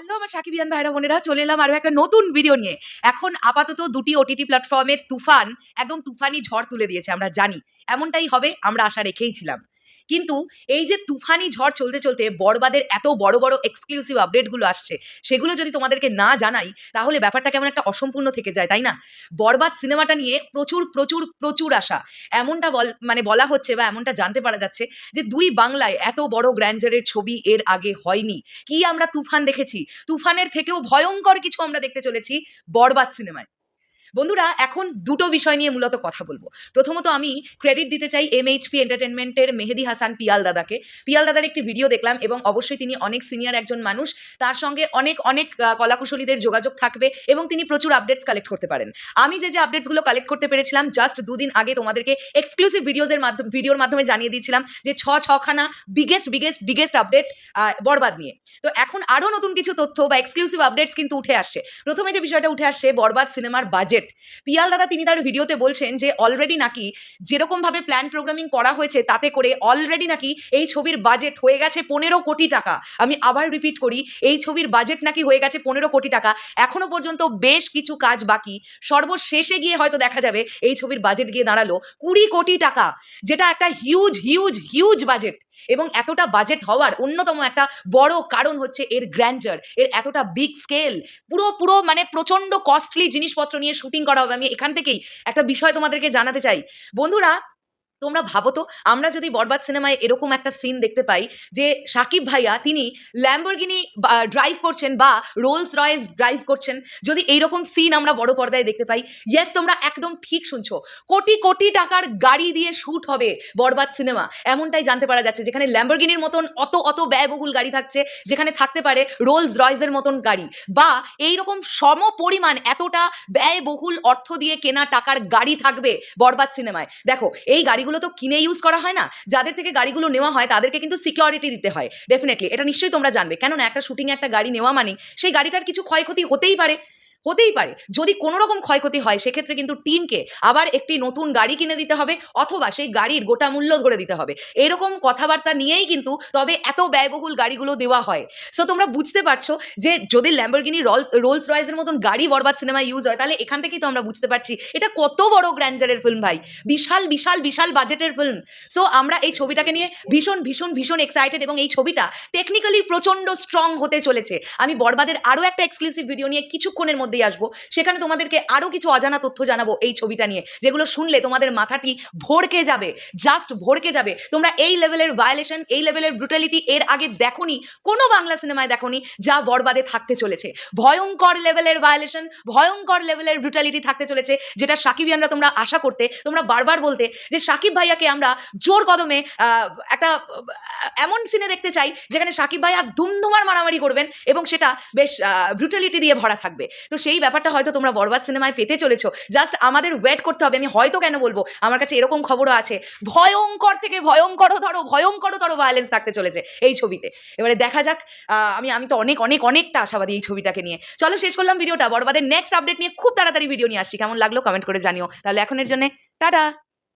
Hello আমার সাকিবিয়ান ভাইরা, বোনেরা, চলে এলাম আরও একটা নতুন ভিডিও নিয়ে। এখন আপাতত দুটি ওটিটি প্ল্যাটফর্মে তুফান, একদম তুফানি ঝড় তুলে দিয়েছে, আমরা জানি। এমনটাই হবে, আমরা আশা রেখেই ছিলাম। কিন্তু এই যে তুফানি ঝড় চলতে চলতে বরবাদের এত বড় বড় এক্সক্লুসিভ আপডেটগুলো আসছে, সেগুলো যদি তোমাদেরকে না জানাই, তাহলে ব্যাপারটা কেমন একটা অসম্পূর্ণ থেকে যায়, তাই না? বরবাদ সিনেমাটা নিয়ে প্রচুর প্রচুর প্রচুর আশা। এমনটা বল মানে বলা হচ্ছে বা এমনটা জানতে পারা যাচ্ছে যে দুই বাংলায় এত বড় গ্র্যান্ডারের ছবি এর আগে হয়নি। কি আমরা তুফান দেখেছি? তুফানের থেকেও ভয়ঙ্কর কিছু আমরা দেখতে চলেছি বরবাদ সিনেমায়। বন্ধুরা, এখন দুটো বিষয় নিয়ে মূলত কথা বলব। প্রথমত আমি ক্রেডিট দিতে চাই এমএইচপি এন্টারটেনমেন্টের মেহেদি হাসান পিয়াল দাদাকে। পিয়াল দাদার একটি ভিডিও দেখলাম এবং অবশ্যই তিনি অনেক সিনিয়র একজন মানুষ। তার সঙ্গে অনেক অনেক কলাকুশলীদের যোগাযোগ থাকবে এবং তিনি প্রচুর আপডেটস কালেক্ট করতে পারেন। আমি যে যে আপডেটসগুলো কালেক্ট করতে পেরেছিলাম জাস্ট দুদিন আগে তোমাদেরকে এক্সক্লুসিভ ভিডিওজের মাধ্যমে ভিডিওর মাধ্যমে জানিয়ে দিয়েছিলাম যে, ছ, ছখানা বিগেস্ট বিগেস্ট বিগেস্ট আপডেট বরবাদ নিয়ে। তো এখন আরও নতুন কিছু তথ্য বা এক্সক্লুসিভ আপডেটস কিন্তু উঠে আসছে। প্রথমে যে বিষয়টা উঠে আসছে, বরবাদ সিনেমার বাজেট পিয়াল দাদা তিনি তার ভিডিওতে বলছেন যে অলরেডি নাকি যেরকমভাবে প্ল্যান প্রোগ্রামিং করা হয়েছে, তাতে করে অলরেডি নাকি এই ছবির বাজেট হয়ে গেছে পনেরো কোটি টাকা। আমি আবার রিপিট করি, এই ছবির বাজেট নাকি হয়ে গেছে পনেরো কোটি টাকা। এখনও পর্যন্ত বেশ কিছু কাজ বাকি। সর্বশেষে গিয়ে হয়তো দেখা যাবে এই ছবির বাজেট গিয়ে দাঁড়াল কুড়ি কোটি টাকা, যেটা একটা হিউজ হিউজ হিউজ বাজেট এবং এতটা বাজেট হওয়ার অন্যতম একটা বড় কারণ হচ্ছে এর গ্র্যান্ডার এর এতটা বিগ স্কেল পুরো পুরো মানে প্রচণ্ড কস্টলি জিনিসপত্র নিয়ে শুটিং করা হবে। আমি এখান থেকেই একটা বিষয় তোমাদেরকে জানাতে চাই। বন্ধুরা তোমরা ভাবো তো, আমরা যদি বরবাদ সিনেমায় এরকম একটা সিন দেখতে পাই যে সাকিব ভাইয়া তিনি ল্যাম্বরগিনি ড্রাইভ করছেন বা রোলস রয়েস ড্রাইভ করছেন, যদি এইরকম সিন আমরা বড় পর্দায় দেখতে পাই ইয়েস তোমরা একদম ঠিক শুনছো। কোটি কোটি টাকার গাড়ি দিয়ে শ্যুট হবে বরবাদ সিনেমা, এমনটাই জানতে পারা যাচ্ছে, যেখানে ল্যাম্বরগিনির মতন অত অত ব্যয়বহুল গাড়ি থাকছে, যেখানে থাকতে পারে রোলস রয়েসের মতন গাড়ি, বা এইরকম সম পরিমাণ এতটা ব্যয়বহুল অর্থ দিয়ে কেনা টাকার গাড়ি থাকবে বরবাদ সিনেমায়। দেখো, এই গাড়িগুলো তো কিনে ইউজ করা হয় না। যাদের থেকে গাড়িগুলো নেওয়া হয়, তাদেরকে কিন্তু সিকিউরিটি দিতে হয়। ডেফিনেটলি এটা নিশ্চয়ই তোমরা জানবে। কেননা একটা শুটিংয়ে একটা গাড়ি নেওয়া মানে সেই গাড়িটার কিছু ক্ষয়ক্ষতি হতেই পারে। হতেই পারে। যদি কোনো রকম ক্ষয়ক্ষতি হয়, সেক্ষেত্রে কিন্তু টিমকে আবার একটি নতুন গাড়ি কিনে দিতে হবে অথবা সেই গাড়ির গোটা মূল্য ধরে দিতে হবে। এরকম কথাবার্তা নিয়েই কিন্তু তবে এত ব্যয়বহুল গাড়িগুলো দেওয়া হয়। সো তোমরা বুঝতে পারছ যে যদি ল্যাম্বরগিনি রোলস রোলস রয়েসের মতন গাড়ি বরবাদ সিনেমা ইউজ হয়, তাহলে এখান থেকেই তো আমরা বুঝতে পারছি, এটা কত বড় গ্র্যান্ডারের ফিল্ম ভাই। বিশাল বিশাল বিশাল বাজেটের ফিল্ম সো আমরা এই ছবিটাকে নিয়ে ভীষণ ভীষণ ভীষণ এক্সাইটেড এবং এই ছবিটা টেকনিক্যালি প্রচণ্ড স্ট্রং হতে চলেছে। আমি বরবাদের আরও একটা এক্সক্লুসিভ ভিডিও নিয়ে কিছুক্ষণের মধ্যেই আসব। সেখানে তোমাদেরকে আরও কিছু অজানা তথ্য জানাব এই ছবিটা নিয়ে। যেগুলো শুনলে তোমাদের মাথাটি ভরকে যাবে জাস্ট ভরকে যাবে। তোমরা এই লেভেলের ভায়োলেশন এই লেভেলের ব্রুটালিটি এর আগে দেখোনি, কোনো বাংলা সিনেমায় দেখোনি, যা বরবাদে থাকতে চলেছে। ভয়ঙ্কর লেভেলের ভায়োলেশন ভয়ঙ্কর লেভেলের ব্রুটালিটি থাকতে চলেছে, যেটা সাকিবিয়ানরা তোমরা আশা করতে, তোমরা বারবার বলতে যে সাকিব ভাইয়াকে আমরা জোর কদমে একটা এমন সিনে দেখতে চাই, যেখানে সাকিব ভাইয়া ধুমধুমার মারামারি করবেন এবং সেটা বেশ ব্রুটালিটি দিয়ে ভরা থাকবে। তো সেই ব্যাপারটা হয়তো তোমরা বরবাদ সিনেমায় পেতে চলেছো। জাস্ট আমাদের ওয়েট করতে হবে, আমি হয়তো কেন বলব? আমার কাছে এরকম খবরও আছে। ভয়ঙ্কর থেকে ভয়ঙ্কর ধরো ভয়ঙ্কর ধরো ভায়োলেন্স থাকতে চলেছে এই ছবিতে। এবারে দেখা যাক আমি আমি তো অনেক অনেক, অনেকটা আশাবাদী এই ছবিটাকে নিয়ে। চলো শেষ করলাম ভিডিওটা। বরবাদের নেক্সট আপডেট নিয়ে খুব তাড়াতাড়ি ভিডিও নিয়ে আসছি। কেমন লাগল কমেন্ট করে জানিও। তাহলে এখনের জন্য টাটা!